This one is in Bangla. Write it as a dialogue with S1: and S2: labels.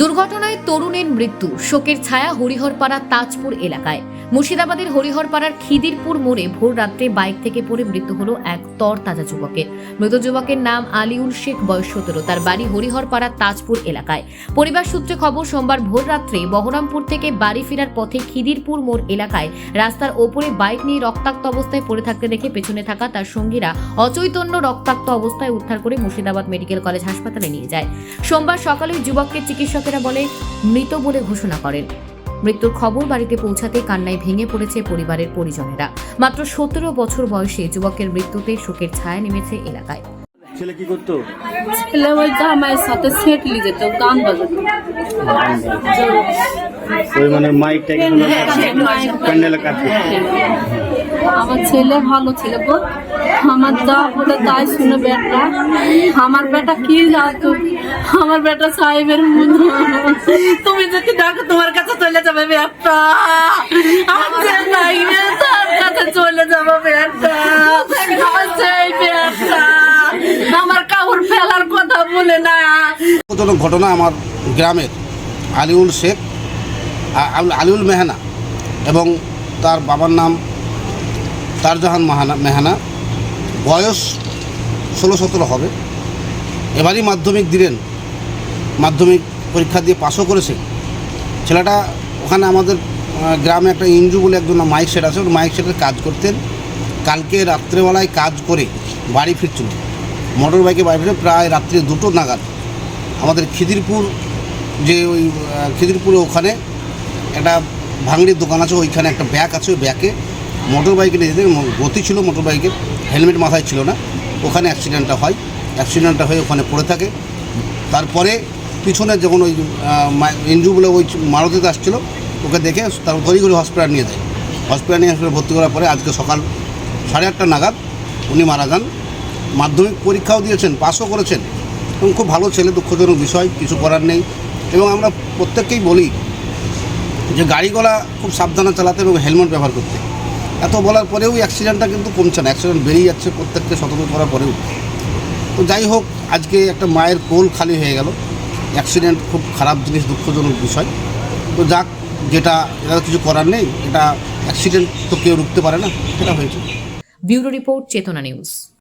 S1: দুর্ঘটনায় তরুণের মৃত্যু, শোকের ছায়া হরিহরপাড়া তাজপুর এলাকায়। মুর্শিদাবাদের হরিহরপাড়ার খিদিরপুর মোড়ে ভোর রাত্রে বাইক থেকে পড়ে মৃত্যু হলো এক তর তাজা যুবকের। মৃত যুবকের নাম আলিউল শেখ, বয়স সতেরো। তার বাড়ি হরিহরপাড়া তাজপুর এলাকায়। পরিবার সূত্রে খবর, সোমবার ভোর রাত্রে বহরমপুর থেকে বাড়ি ফেরার পথে খিদিরপুর মোড় এলাকায় রাস্তার ওপরে বাইক নিয়ে রক্তাক্ত অবস্থায় পড়ে থাকতে দেখে পেছনে থাকা তার সঙ্গীরা অচৈতন্য রক্তাক্ত অবস্থায় উদ্ধার করে মুর্শিদাবাদ মেডিকেল কলেজ হাসপাতালে নিয়ে যায়। সোমবার সকালে যুবককে চিকিৎসকেরা বলে মৃত বলে ঘোষণা করেন। মৃত্যুর খবর বাড়িতে পৌঁছাতে কান্নায় ভেঙে পড়েছে পরিবারের পরিজনেরা। মাত্র সতেরো বছর বয়সে যুবকের মৃত্যুতে শোকের ছায়া নেমেছে এলাকায়।
S2: ছেলে কি করতো?
S3: ছেলে ওই জামাইয়ের সাথে সেটলি যেত গান বাজাতো।
S2: ওই মানে মাইক টাইক প্যান্ডেলে কাজ করতো
S3: আমার ছেলে ভালো ছিল গো আমার দা বলে তাই শুনে বেটা। আমার বেটা কি জানতো আমার বেটা সাহেবের মতো তুমি যদি ডাকো তোমার কাছে চলে যাবে ছেলে তার কাছে চলে যাবে বেটা। আমার আমার কাপড় ফেলার কথা বলে না।
S4: ঘটনা আমার গ্রামের আলিউল শেখ আল- আলিউল মেহানা এবং তার বাবার নাম তারজাহান মাহানা মেহানা। বয়স ষোলো সতেরো হবে। এবারই মাধ্যমিক দিলেন। মাধ্যমিক পরীক্ষা দিয়ে পাশও করেছে ছেলেটা ওখানে আমাদের গ্রামে একটা ইঞ্জু বলে একজন মাইক সেট আছে। ওর মাইক সেটের কাজ করতেন। কালকে রাত্রেবেলায় কাজ করে বাড়ি ফিরছিল মোটর বাইকে বাড়ি ফিরে প্রায় রাত্রি দুটো নাগাদ আমাদের খিদিরপুর যে ওই খিদিরপুরে ওখানে একটা ভাঙড়ির দোকান আছে। ওইখানে একটা ব্যাগ আছে। ওই ব্যাগে মোটর বাইকে যেতে গতি ছিল মোটর বাইকের হেলমেট মাথায় ছিল না, ওখানে অ্যাক্সিডেন্টটা হয়। অ্যাক্সিডেন্টটা হয়ে ওখানে পড়ে থাকে। তারপরে পিছনে যখন ওই এনজিও বলে ওই মারুতিতে আসছিল, ওকে দেখে তার ঘড়ি হসপিটাল নিয়ে যায়। হসপিটাল নিয়ে হসপিটাল ভর্তি করার পরে আজকে সকাল সাড়ে আটটা নাগাদ উনি মারা যান। মাধ্যমিক পরীক্ষাও দিয়েছেন পাসও করেছেন। এবং খুব ভালো ছেলে, দুঃখজনক বিষয়, কিছু করার নেই। এবং আমরা প্রত্যেককেই বলি যে গাড়িগুলা খুব সাবধানে চালাতে এবং হেলমেট ব্যবহার করতে। এত বলার পরেও অ্যাক্সিডেন্টটা কিন্তু কমছে না। অ্যাক্সিডেন্ট বেরিয়ে যাচ্ছে প্রত্যেককে সতর্ক করার পরেও। তো যাই হোক, আজকে একটা মায়ের কোল খালি হয়ে গেল। অ্যাক্সিডেন্ট খুব খারাপ জিনিস, দুঃখজনক বিষয়। তো যাক, যেটা এটা কিছু করার নেই। এটা অ্যাক্সিডেন্ট তো কেউ রুখতে পারে না, সেটা হয়েছে।
S1: Bureau report, Chetana news.